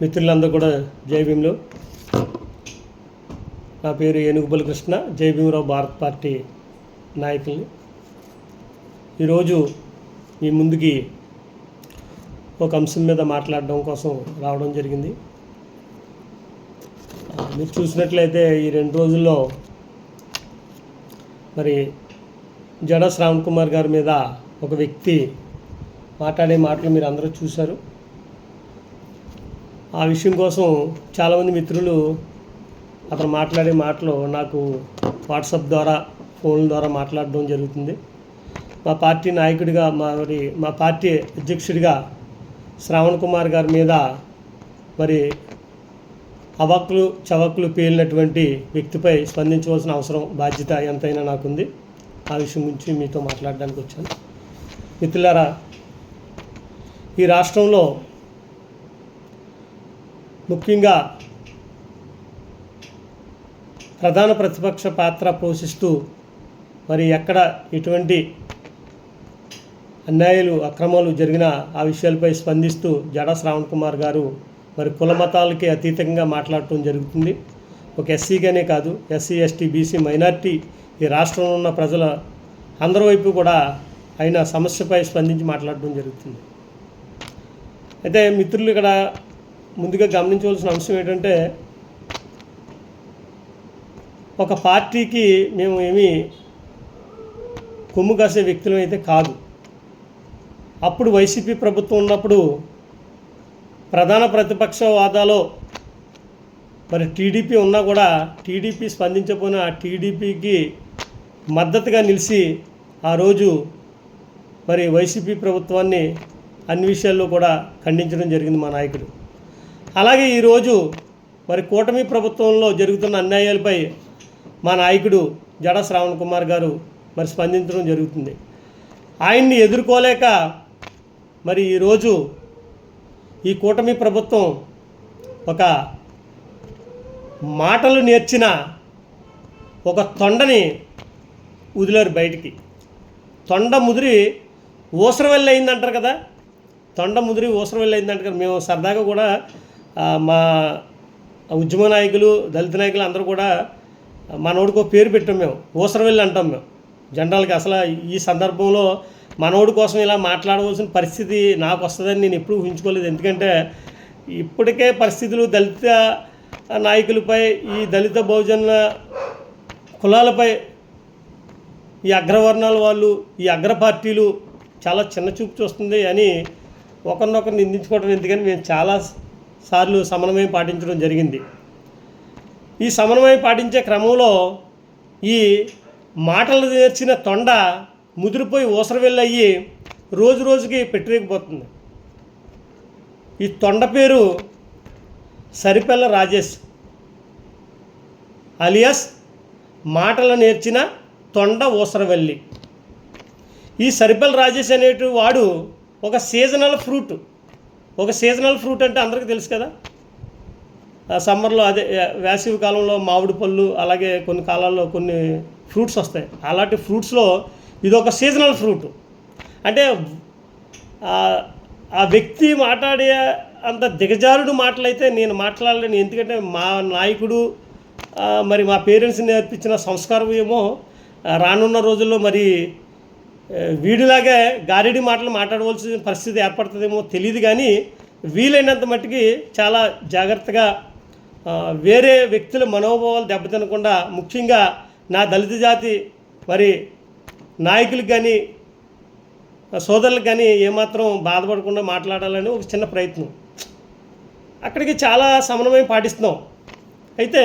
మిత్రులందరూ కూడా జై భీంలో నా పేరు ఏనుగు కృష్ణ జై భీమరావు భారత్ పార్టీ నాయకుల్ని. ఈరోజు మీ ముందుకి ఒక అంశం మీద మాట్లాడడం కోసం రావడం జరిగింది. మీరు చూసినట్లయితే ఈ రెండు రోజుల్లో మరి జడ శ్రావణ్ కుమార్ గారి మీద ఒక వ్యక్తి మాట్లాడే మాటలు మీరు అందరూ చూశారు. ఆ విషయం కోసం చాలామంది మిత్రులు అతను మాట్లాడే మాటలు నాకు వాట్సాప్ ద్వారా ఫోన్ ద్వారా మాట్లాడడం జరుగుతుంది. మా పార్టీ నాయకుడిగా మరి మా పార్టీ అధ్యక్షుడిగా శ్రావణ్ కుమార్ గారి మీద మరి అవక్కులు చవక్కులు పేలినటువంటి వ్యక్తిపై స్పందించవలసిన అవసరం బాధ్యత ఎంతైనా నాకుంది. ఆ విషయం గురించి మీతో మాట్లాడడానికి వచ్చాను. మిత్రులారా ఈ రాష్ట్రంలో ముఖ్యంగా ప్రధాన ప్రతిపక్ష పాత్ర పోషిస్తూ మరి ఎక్కడ ఎటువంటి అన్యాయాలు అక్రమాలు జరిగినా ఆ విషయాలపై స్పందిస్తూ జడ శ్రావణ్ కుమార్ గారు మరి కుల మతాలకి అతీతంగా మాట్లాడటం జరుగుతుంది. ఒక ఎస్సీగానే కాదు ఎస్సీ ఎస్టీ బీసీ మైనార్టీ ఈ రాష్ట్రంలో ఉన్న ప్రజల అందరి వైపు కూడా ఆయన సమస్యపై స్పందించి మాట్లాడడం జరుగుతుంది. అయితే మిత్రులు ఇక్కడ ముందుగా గమనించవలసిన అంశం ఏంటంటే ఒక పార్టీకి మేము ఏమి కొమ్ము కాసే వ్యక్తులం అయితే కాదు. అప్పుడు వైసీపీ ప్రభుత్వం ఉన్నప్పుడు ప్రధాన ప్రతిపక్ష వాదాలో మరి టీడీపీ ఉన్నా కూడా టీడీపీ స్పందించకపోయినా టీడీపీకి మద్దతుగా నిలిచి ఆ రోజు మరి వైసీపీ ప్రభుత్వాన్ని అన్ని విషయాల్లో కూడా ఖండించడం జరిగింది మా నాయకుడు. అలాగే ఈరోజు మరి కూటమి ప్రభుత్వంలో జరుగుతున్న అన్యాయాలపై మా నాయకుడు జడ శ్రావణ్ కుమార్ గారు మరి స్పందించడం జరుగుతుంది. ఆయన్ని ఎదుర్కోలేక మరి ఈరోజు ఈ కూటమి ప్రభుత్వం ఒక మాటలు నేర్చిన ఒక తొండని వదిలారు బయటికి. తొండ ముదిరి ఊసరవెల్లి అయిందంటారు కదా? తొండ ముదిరి ఊసరవెల్లి అయిందంటారు కదా? మేము సరదాగా కూడా మా ఉద్యమ నాయకులు దళిత నాయకులు అందరూ కూడా మనోడికి ఒక పేరు పెట్టాం మేము. ఊసరవెల్లి అంటాం మేము. జనరల్గా అసలు ఈ సందర్భంలో మనోడి కోసం ఇలా మాట్లాడవలసిన పరిస్థితి నాకు వస్తుందని నేను ఎప్పుడూ ఊహించుకోలేదు. ఎందుకంటే ఇప్పటికే పరిస్థితులు దళిత నాయకులపై ఈ దళిత బహుజన కులాలపై ఈ అగ్రవర్ణాల వాళ్ళు ఈ అగ్ర పార్టీలు చాలా చిన్న చూపు చూస్తుంది అని ఒకరినొకరు నిందించుకోవడం ఎందుకని మేము చాలా సార్లు సమన్వయం పాటించడం జరిగింది. ఈ సమన్వయం పాటించే క్రమంలో ఈ మాటలు నేర్చిన తొండ ముదిరిపోయి ఊసరవెళ్ళయ్యి రోజు రోజుకి పెట్టలేకపోతుంది ఈ తొండ పేరు సరిపెల్ల రాజేష్. అలియాస్ మాటలు నేర్చిన తొండ ఊసరవెల్లి ఈ సరిపెల్ల రాజేష్ అనేటి వాడు ఒక సీజనల్ ఫ్రూట్. ఒక సీజనల్ ఫ్రూట్ అంటే అందరికీ తెలుసు కదా? సమ్మర్లో అదే వేసవి కాలంలో మామిడి పళ్ళు అలాగే కొన్ని కాలాల్లో కొన్ని ఫ్రూట్స్ వస్తాయి. అలాంటి ఫ్రూట్స్లో ఇది ఒక సీజనల్ ఫ్రూట్. అంటే ఆ- వ్యక్తి మాట్లాడే అంత దిగజారుడు మాటలైతే నేను మాట్లాడలేను. ఎందుకంటే మా నాయకుడు మరి మా పేరెంట్స్ నేర్పించిన సంస్కారం ఏమో రానున్న రోజుల్లో మరి వీడిలాగే గారిడి మాటలు మాట్లాడవలసిన పరిస్థితి ఏర్పడుతుందేమో తెలియదు కానీ వీలైనంత మట్టుకి చాలా జాగ్రత్తగా వేరే వ్యక్తుల మనోభావాలు దెబ్బతినకుండా ముఖ్యంగా నా దళిత జాతి మరి నాయకులకు కానీ సోదరులకు కానీ ఏమాత్రం బాధపడకుండా మాట్లాడాలని ఒక చిన్న ప్రయత్నం. అక్కడికి చాలా సమన్వయం పాటిస్తున్నాం. అయితే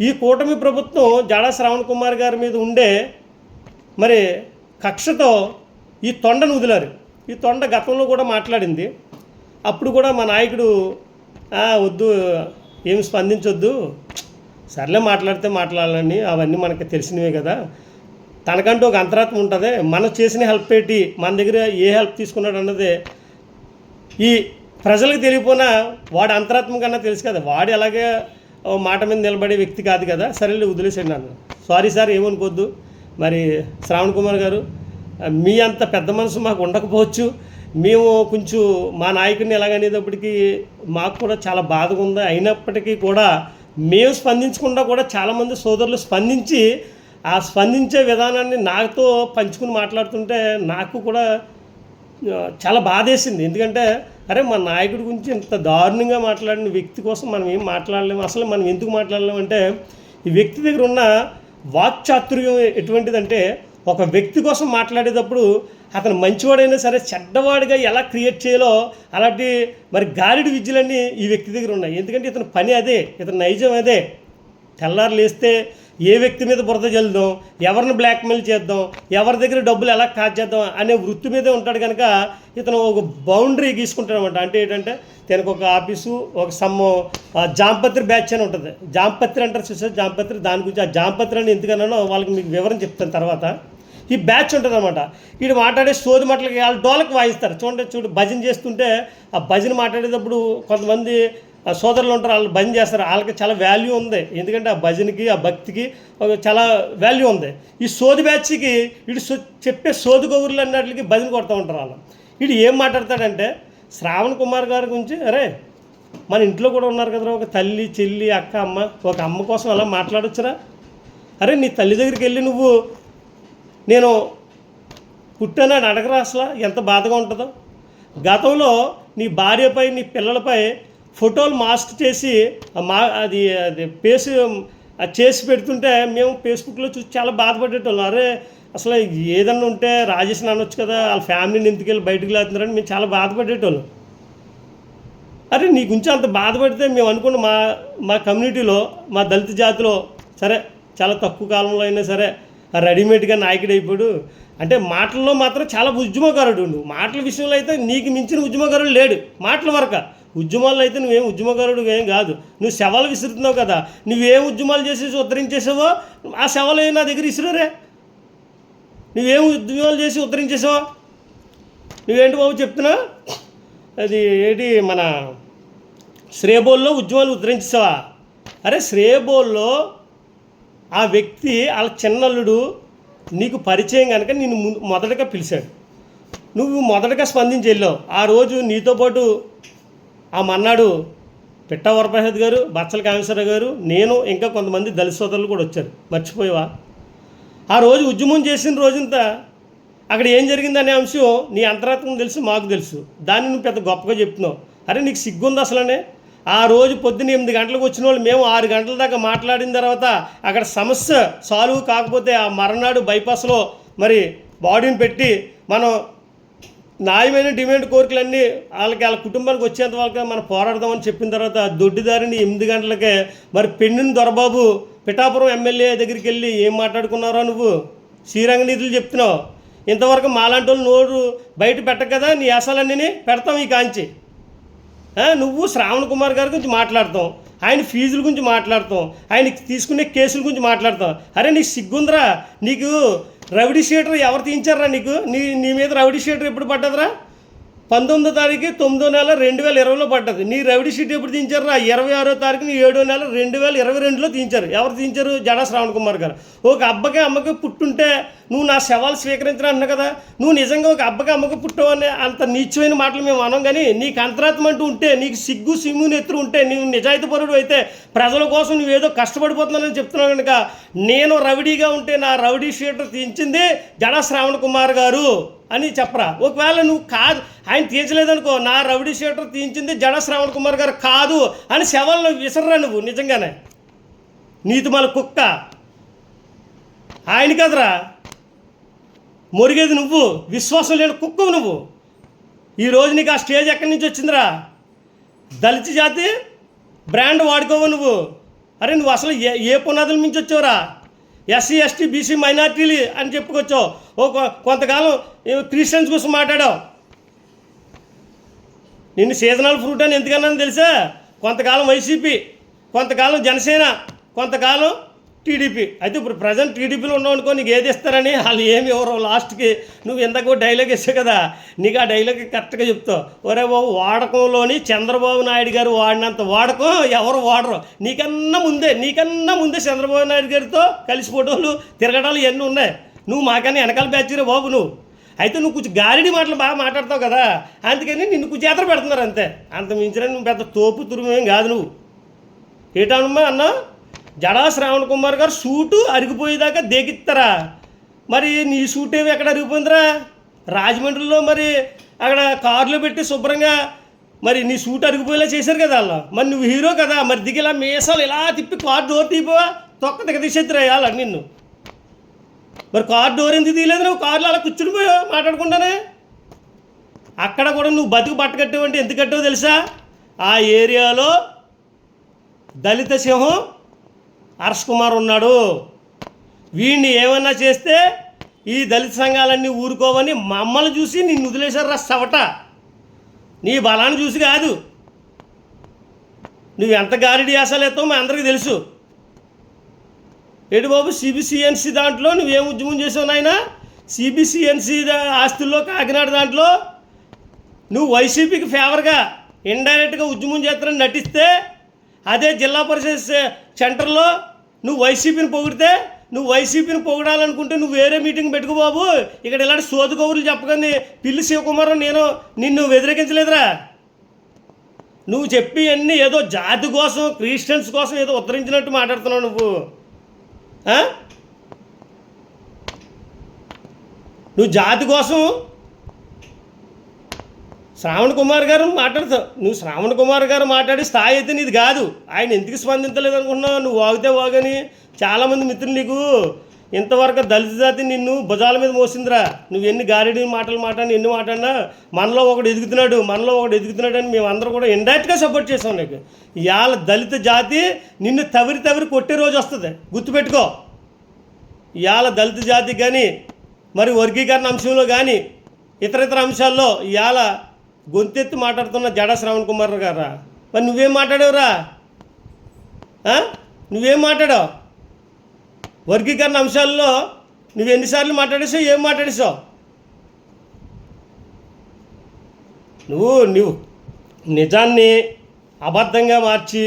ఈ కూటమి ప్రభుత్వం జాడా శ్రావణ్ కుమార్ గారి మీద ఉండే మరి కక్షతో ఈ తొండను వదిలారు. ఈ తొండ గతంలో కూడా మాట్లాడింది. అప్పుడు కూడా మా నాయకుడు వద్దు ఏమి స్పందించొద్దు. సర్లే మాట్లాడితే మాట్లాడాలని అవన్నీ మనకి తెలిసినవే కదా. తనకంటూ ఒక అంతరాత్మ ఉంటుంది. మనం చేసిన హెల్ప్ ఏంటి? మన దగ్గర ఏ హెల్ప్ తీసుకున్నాడు అన్నది ఈ ప్రజలకు తెలియపోయినా వాడి అంతరాత్మ కన్నా తెలుసు కదా. వాడు ఎలాగే మాట మీద నిలబడే వ్యక్తి కాదు కదా. సరేలే వదిలేసాడు నన్ను సారీ సార్ ఏమనుకోద్దు మరి శ్రావణ్ కుమార్ గారు మీ అంత పెద్ద మనసు మాకు ఉండకపోవచ్చు. మేము కొంచెం మా నాయకుడిని ఎలాగనేటప్పటికీ మాకు కూడా చాలా బాధగా ఉంది. అయినప్పటికీ కూడా మేము స్పందించకుండా కూడా చాలామంది సోదరులు స్పందించి ఆ స్పందించే విధానాన్ని నాతో పంచుకుని మాట్లాడుతుంటే నాకు కూడా చాలా బాధేసింది. ఎందుకంటే అరే మన నాయకుడి గురించి ఇంత దారుణంగా మాట్లాడిన వ్యక్తి కోసం మనం ఏం మాట్లాడలేము అసలు మనం ఎందుకు మాట్లాడలేము అంటే ఈ వ్యక్తి దగ్గర ఉన్న వాక్చాతుర్యం ఎటువంటిదంటే ఒక వ్యక్తి కోసం మాట్లాడేటప్పుడు అతను మంచివాడైనా సరే చెడ్డవాడిగా ఎలా క్రియేట్ చేయాలో అలాంటి మరి గాలిడి విద్యలన్నీ ఈ వ్యక్తి దగ్గర ఉన్నాయి. ఎందుకంటే ఇతని పని అదే ఇతని నైజం అదే. తెల్లారు లేస్తే ఏ వ్యక్తి మీద బురద చల్లుదాం ఎవరిని బ్లాక్మెయిల్ చేద్దాం ఎవరి దగ్గర డబ్బులు ఎలా కాజేద్దాం అనే వృత్తి మీదే ఉంటాడు కనుక ఇతను ఒక బౌండరీ గీసుకుంటాడు అనమాట అంటే ఏంటంటే తనకు ఒక ఆఫీసు ఒక సమ్మ ఆ జాంపత్రి బ్యాచ్ అని ఉంటుంది. జాంపత్రి అంటారు చూసారు? జాంపత్రి దాని గురించి ఆ జాంపత్రి అని ఎందుకన్నానో వాళ్ళకి మీకు వివరం చెప్తాను తర్వాత. ఈ బ్యాచ్ ఉంటుందన్నమాట. వీడు మాట్లాడే సోది మాటలకి వాళ్ళు డోలకు వాయిస్తారు. చూడండి చూడు భజన చేస్తుంటే ఆ భజన మాట్లాడేటప్పుడు కొంతమంది సోదరులు ఉంటారు వాళ్ళు భజన చేస్తారు. వాళ్ళకి చాలా వాల్యూ ఉంది. ఎందుకంటే ఆ భజనకి ఆ భక్తికి చాలా వాల్యూ ఉంది. ఈ సోది బ్యాచ్కి వీడు సో చెప్పే సోది గౌరులు అన్నట్లకి భజన కొడుతూ ఉంటారు వాళ్ళు. వీడు ఏం మాట్లాడతాడంటే శ్రావణ్ కుమార్ గారి గురించి అరే మన ఇంట్లో కూడా ఉన్నారు కదరా ఒక తల్లి చెల్లి అక్క అమ్మ ఒక అమ్మ కోసం అలా మాట్లాడొచ్చురా? అరే నీ తల్లి దగ్గరికి వెళ్ళి నువ్వు నేను పుట్టానని అడగరా అసలు? ఎంత బాధగా ఉంటుందో? గతంలో నీ భార్యపై నీ పిల్లలపై ఫోటోలు మాస్క్ చేసి మా అది అది పేస్ అది చేసి పెడుతుంటే మేము ఫేస్బుక్లో చూసి చాలా బాధపడేటోళ్ళం. అరే అసలు ఏదన్నా ఉంటే రాజేష్ అనొచ్చు కదా వాళ్ళ ఫ్యామిలీని ఎందుకెళ్ళి బయటకు లేతున్నారని మేము చాలా బాధపడేటోళ్ళం. అరే నీ గురించి అంత బాధపడితే మేము అనుకున్న మా మా కమ్యూనిటీలో మా దళిత జాతిలో సరే చాలా తక్కువ కాలంలో అయినా సరే రెడీమేడ్గా నాయకుడు అయిపోయాడు అంటే మాటల్లో మాత్రం చాలా ఉద్యమకారుడు నువ్వు మాటల విషయంలో అయితే నీకు మించిన ఉద్యమకారుడు లేడు. మాటల వరక. ఉద్యమాల్లో అయితే నువ్వేం ఉద్యమకారుడు ఏం కాదు. నువ్వు శవాలు విసురుతున్నావు కదా. నువ్వేం ఉద్యమాలు చేసేసి ఉద్ధరించేసావో ఆ శవాలు నా దగ్గర ఇసురురే? నువ్వేం ఉద్యమాలు చేసి ఉద్ధరించేసావో? నువ్వేంటి బాబు చెప్తున్నా? అది ఏంటి మన శ్రేబోల్లో ఉద్యమాలు ఉద్ధరించావా అరే శ్రేబోల్లో ఆ వ్యక్తి వాళ్ళ చిన్నల్లుడు నీకు పరిచయం కనుక నిన్ను మొదటగా పిలిచాడు. నువ్వు మొదటగా స్పందించి వెళ్ళావు. ఆ రోజు నీతో పాటు ఆ మన్నాడు పిట్టా వరప్రసాద్ గారు బచ్చల కామేశ్వరరావు గారు నేను ఇంకా కొంతమంది దళిత సోదరులు కూడా వచ్చారు. మర్చిపోయేవా? ఆ రోజు ఉద్యమం చేసిన రోజంతా అక్కడ ఏం జరిగిందనే అంశం నీ అంతరాత్మం తెలుసు మాకు తెలుసు. దాన్ని నువ్వు పెద్ద గొప్పగా చెప్తున్నావు. అరే నీకు సిగ్గుంది అసలనే? ఆ రోజు పొద్దున్న ఎనిమిది గంటలకు వచ్చిన వాళ్ళు మేము ఆరు గంటల దాకా మాట్లాడిన తర్వాత అక్కడ సమస్య సాల్వ్ కాకపోతే ఆ మర్నాడు బైపాస్లో మరి బాడీని పెట్టి మనం న్యాయమైన డిమాండ్ కోరికలన్నీ వాళ్ళకి వాళ్ళ కుటుంబానికి వచ్చేంత వరకు మనం పోరాడదామని చెప్పిన తర్వాత దొడ్డిదారిని ఎనిమిది గంటలకే మరి పెన్నుని దొరబాబు పిఠాపురం ఎమ్మెల్యే దగ్గరికి వెళ్ళి ఏం మాట్లాడుకున్నారో నువ్వు? శ్రీరంగ నిధులు చెప్తున్నావు. ఇంతవరకు మాలాంటి వాళ్ళు నోరు బయట పెట్టక కదా నీ యాసాలన్నీ పెడతాం ఈ కాంచి. నువ్వు శ్రావణ్ కుమార్ గారి గురించి మాట్లాడతాం ఆయన ఫీజుల గురించి మాట్లాడతాం ఆయన తీసుకునే కేసుల గురించి మాట్లాడతాం అరే నీకు సిగ్గుందిరా? నీకు రౌడీ షీటర్ ఎవరు తీయించారా నీకు? నీ నీ మీద రౌడీ షీటర్ ఎప్పుడు పడ్డదిరా? పంతొమ్మిదో తారీఖు తొమ్మిదో నెల రెండు వేల ఇరవైలో పడ్డది. నీ రౌడీ షీట్ ఎప్పుడు దించారు నా ఇరవై ఆరో తారీఖుని ఏడో నెల రెండు వేల ఇరవై రెండులో దించారు ఎవరు దించారు జడా శ్రావణ్ కుమార్ గారు. ఒక అబ్బకి అమ్మకి పుట్టుంటే నువ్వు నా శవాలు స్వీకరించరా అన్నా కదా? నువ్వు నిజంగా ఒక అబ్బకి అమ్మకి పుట్టవని అంత నీచమైన మాటలు మేము అనం కానీ నీకు అంతరాత్మ అంటూ ఉంటే నీకు సిగ్గు సిమ్ము నెత్తురు ఉంటే నీవు నిజాయితీపరుడు అయితే ప్రజల కోసం నువ్వేదో కష్టపడిపోతున్నానని చెప్తున్నావు కనుక నేను రౌడీగా ఉంటే నా రౌడీ షీటర్ తీయించింది జడా శ్రావణ్ కుమార్ గారు. అని చెప్పరా. ఒకవేళ నువ్వు కాదు ఆయన తీర్చలేదనుకో నా రౌడీ షీటర్ తీయించింది జడ శ్రావణ్ కుమార్ గారు కాదు అని శవాలను విసర్రా నువ్వు నిజంగానే. నీతిమల కుక్క. ఆయన కదరా. మొరిగేది నువ్వు విశ్వాసం లేని కుక్కవు నువ్వు. ఈరోజు నీకు ఆ స్టేజ్ ఎక్కడి నుంచి వచ్చిందిరా? దళిత జాతి బ్రాండ్ వాడుకోవు నువ్వు. అరే నువ్వు అసలు ఏ ఏ పునాదుల నుంచి వచ్చావురా? ఎస్సీ ఎస్టీ బీసీ మైనార్టీలు అని చెప్పుకొచ్చావు. ఓ కొంతకాలం క్రిస్టియన్స్ కోసం మాట్లాడావు. నిన్ను సీజనల్ ఫ్రూట్ అని ఎందుకన్నా తెలుసా? కొంతకాలం వైసీపీ కొంతకాలం జనసేన కొంతకాలం టీడీపీ. అయితే ఇప్పుడు ప్రజెంట్ టీడీపీలో ఉన్నావు అనుకో నీకు ఏది ఇస్తారని వాళ్ళు ఏమి ఎవరో లాస్ట్కి నువ్వు ఇంతకు డైలాగ్ ఇస్తావు కదా నీకు ఆ డైలాగ్ కరెక్ట్గా చెప్తావు ఒరే బాబు వాడకంలోని చంద్రబాబు నాయుడు గారు వాడినంత వాడకం ఎవరు వాడరు. నీకన్నా ముందే నీకన్నా ముందే చంద్రబాబు నాయుడు గారితో కలిసి ఫోటోలు తిరగడాలు ఇవన్నీ ఉన్నాయి. నువ్వు మాకన్నా వెనకాల బ్యాచ్రే బాబు నువ్వు? అయితే నువ్వు కొంచెం గాలిడి మాటలు బాగా మాట్లాడతావు కదా అందుకని నిన్ను కొంచెం ఎదర పెడుతున్నారు అంతే. అంత మించిన నువ్వు పెద్ద తోపు తురుమేం కాదు నువ్వు. ఏటానమ్మా అన్నా జడా శ్రావణ్ కుమార్ గారు సూటు అరిగిపోయేదాకా దేకిస్తారా మరి నీ సూట్ ఏమి ఎక్కడ అరిగిపోయిందిరా? రాజమండ్రిలో మరి అక్కడ కారులో పెట్టి శుభ్రంగా మరి నీ సూట్ అరిగిపోయేలా చేశారు కదా వాళ్ళు. మరి నువ్వు హీరో కదా మరి దిగి ఇలా మీసాలు ఇలా తిప్పి కార్ డోర్ తీపోవా తొక్క దిగ తీసేద్దిరా వాళ్ళ నిన్ను. మరి కార్ డోర్ ఎందుకు తీయలేదు నువ్వు? కార్లో అలా కూర్చుని పోయావు మాట్లాడుకుంటానే. అక్కడ కూడా నువ్వు బతుకు బట్ట కట్టావంటే ఎందుకు కట్టావో తెలుసా? ఆ ఏరియాలో దళిత సింహం హర్ష్ కుమార్ ఉన్నాడు. వీడిని ఏమన్నా చేస్తే ఈ దళిత సంఘాలన్నీ ఊరుకోవని మమ్మల్ని చూసి నిన్ను వదిలేశారు రా సవట. నీ బలాన్ని చూసి కాదు. నువ్వు ఎంత గారిడి వేసాలేస్తావు మా అందరికీ తెలుసు. ఏడు బాబు సిబిసిఎన్సి దాంట్లో నువ్వేం ఉద్యమం చేసావు నాయన? సిబిసిఎన్సి ఆస్తుల్లో కాకినాడ దాంట్లో నువ్వు వైసీపీకి ఫేవర్గా ఇండైరెక్ట్గా ఉద్యమం చేస్తారని నటిస్తే అదే జిల్లా పరిషత్ సెంటర్లో నువ్వు వైసీపీని పొగిడితే నువ్వు వైసీపీని పొగడాలనుకుంటే నువ్వు వేరే మీటింగ్ పెట్టుకో బాబు. ఇక్కడ ఇలాంటి సోదు కబుర్లు చెప్పగానే పిల్లి శివకుమారం నేను నిన్ను వ్యతిరేకించలేదురా. నువ్వు చెప్పి అన్నీ ఏదో జాతి కోసం క్రిస్టియన్స్ కోసం ఏదో ఉత్తరించినట్టు మాట్లాడుతున్నావు నువ్వు. నువ్వు జాతి కోసం శ్రావణ్ కుమార్ గారు మాట్లాడతావు నువ్వు శ్రావణ్ కుమార్ గారు మాట్లాడే స్థాయి అయితే నీది కాదు. ఆయన ఎందుకు స్పందించలేదు అనుకుంటున్నావు నువ్వు వాగితే వాగని చాలామంది మిత్రులు నీకు ఇంతవరకు దళిత జాతి నిన్ను భుజాల మీద మోసిందిరా. నువ్వు ఎన్ని గారెడి మాటలు మాట్లాడినా ఎన్ని మాట్లాడినా మనలో ఒకడు ఎదుగుతున్నాడు మనలో ఒకడు ఎదుగుతున్నాడు అని మేము కూడా ఇండైరెక్ట్గా సపోర్ట్ చేసాం నీకు. ఇవాళ దళిత జాతి నిన్ను తవిరి తవిరి కొట్టే రోజు వస్తుంది. గుర్తుపెట్టుకో. ఇవాళ దళిత జాతి కానీ మరి వర్గీకరణ అంశంలో కానీ ఇతర ఇతర అంశాల్లో ఇవాళ గొంతెత్తి మాట్లాడుతున్న జడ శ్రవణ్ కుమార్ గారా? మరి నువ్వేం మాట్లాడావురా? నువ్వేం మాట్లాడావు? వర్గీకరణ అంశాల్లో నువ్వు ఎన్నిసార్లు మాట్లాడేసావు ఏం మాట్లాడేసావు? నువ్వు నువ్వు నిజాన్ని అబద్ధంగా మార్చి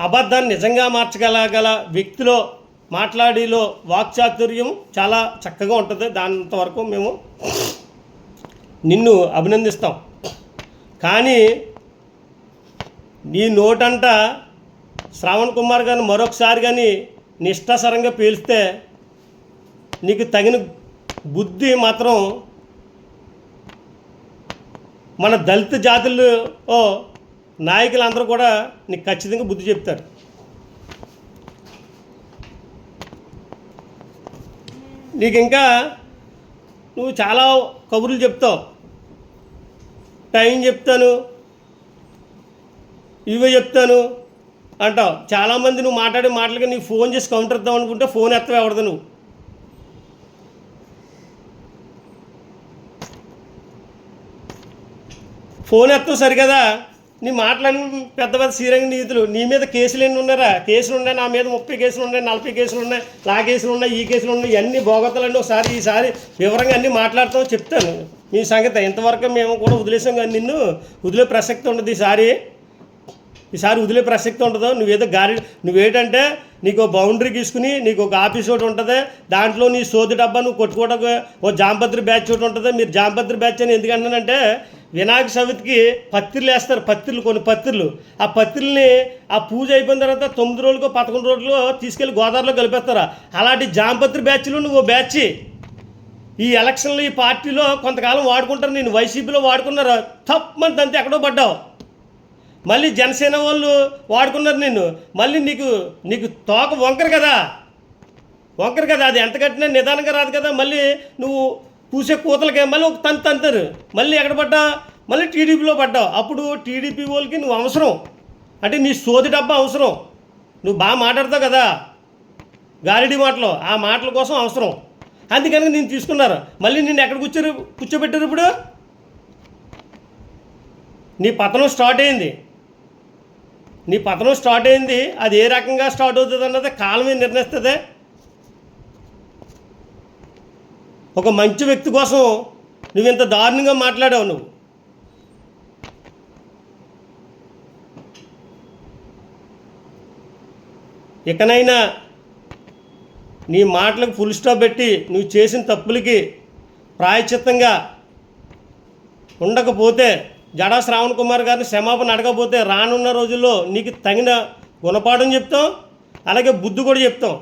అబద్ధాన్ని నిజంగా మార్చగలగల వ్యక్తిలో మాట్లాడిలో వాక్చాతుర్యం చాలా చక్కగా ఉంటుంది. దానంతవరకు మేము నిన్ను అభినందిస్తాం. కానీ నీ నోటంట శ్రావణ్ కుమార్ గారిని మరొకసారి కానీ నిష్ఠాసరంగా పీలిస్తే నీకు తగిన బుద్ధి మాత్రం మన దళిత జాతుల్లో ఓ నాయకులందరూ కూడా నీకు ఖచ్చితంగా బుద్ధి చెప్తారు. నీకు ఇంకా నువ్వు చాలా కబుర్లు చెప్తావు. టైం చెప్తాను. ఇవే చెప్తాను. అంటావు. చాలామంది నువ్వు మాట్లాడే మాటలకి నీ ఫోన్ చేసి కౌంటర్ ఇద్దాం అనుకుంటే ఫోన్ ఎత్తవే ఎవడదు నువ్వు? ఫోన్ ఎత్తావు సరి కదా నీ మాట్లాడిన పెద్ద పెద్ద శ్రీరంగ నీతులు. నీ మీద కేసులు ఎన్ని ఉన్నారా? కేసులు ఉన్నాయి నా మీద ముప్పై కేసులు ఉన్నాయి నలభై కేసులు ఉన్నాయి లా కేసులు ఉన్నాయి ఈ కేసులు ఉన్నాయి అన్ని బోగతలన్నీ ఒకసారి ఈసారి వివరంగా అన్నీ మాట్లాడతాం చెప్తాను. మీ సంగతి ఇంతవరకు మేము కూడా వదిలేసాం కానీ నిన్ను వదిలే ప్రసక్తి ఉండదు ఈసారి. ఈసారి వదిలే ప్రసక్తి ఉండదు. నువ్వేదో గారి నువ్వేటంటే నీకు బౌండరీ తీసుకుని నీకు ఒక ఆఫీస్ ఒకటి ఉంటుంది. దాంట్లో నీ సోది డబ్బా నువ్వు కొట్టుకోవడానికి ఓ జాంపత్రి బ్యాచ్ ఒకటి ఉంటుంది. మీరు జాంపత్రి బ్యాచ్ అని ఎందుకంటానంటే వినాయక చవితికి పత్రిలు వేస్తారు పత్రిలు కొన్ని పత్రిలు ఆ పత్రిల్ని ఆ పూజ అయిపోయిన తర్వాత తొమ్మిది రోజులకు పదకొండు రోజులు తీసుకెళ్ళి గోదావరిలో కలిపేస్తారు. అలాంటి జాంపత్రి బ్యాచ్లు నువ్వు బ్యాచ్. ఈ ఎలక్షన్లు ఈ పార్టీలో కొంతకాలం వాడుకుంటారు. నేను వైసీపీలో వాడుకున్నారు తప్పమంత అంతే ఎక్కడో పడ్డావు. మళ్ళీ జనసేన వాళ్ళు వాడుకున్నారు నిన్ను. మళ్ళీ నీకు నీకు తోక వంకర కదా. వంకర కదా అది ఎంత కట్టినా నిదానంగా రాదు కదా. మళ్ళీ నువ్వు పూసే కూతలకే మళ్ళీ ఒక తంతు తంతారు మళ్ళీ ఎక్కడ పడ్డా? మళ్ళీ టీడీపీలో పడ్డావు. అప్పుడు టీడీపీ వాళ్ళకి నువ్వు అవసరం. అంటే నీ సోది డబ్బా అవసరం. నువ్వు బాగా మాట్లాడతావు కదా. గాలిడి మాటలు. ఆ మాటల కోసం అవసరం. అందుకని నేను తీసుకున్నారు. మళ్ళీ నిన్ను ఎక్కడ కూర్చోరు? కూర్చోబెట్టారు ఇప్పుడు? నీ పతనం స్టార్ట్ అయింది. నీ పతనం స్టార్ట్ అయింది. అది ఏ రకంగా స్టార్ట్ అవుతుంది అన్నది కాలమే నిర్ణయిస్తుంది. ఒక మంచి వ్యక్తి కోసం నువ్వు ఇంత దారుణంగా మాట్లాడావు నువ్వు. ఇకనైనా నీ మాటలకు ఫుల్ స్టాప్ పెట్టి నువ్వు చేసిన తప్పులకి ప్రాయచిత్తంగా ఉండకపోతే జడా శ్రావణ్ కుమార్ గారిని క్షమాపణ అడగకపోతే రానున్న రోజుల్లో నీకు తగిన గుణపాఠం చెప్తాం అలాగే బుద్ధి కూడా చెప్తాం.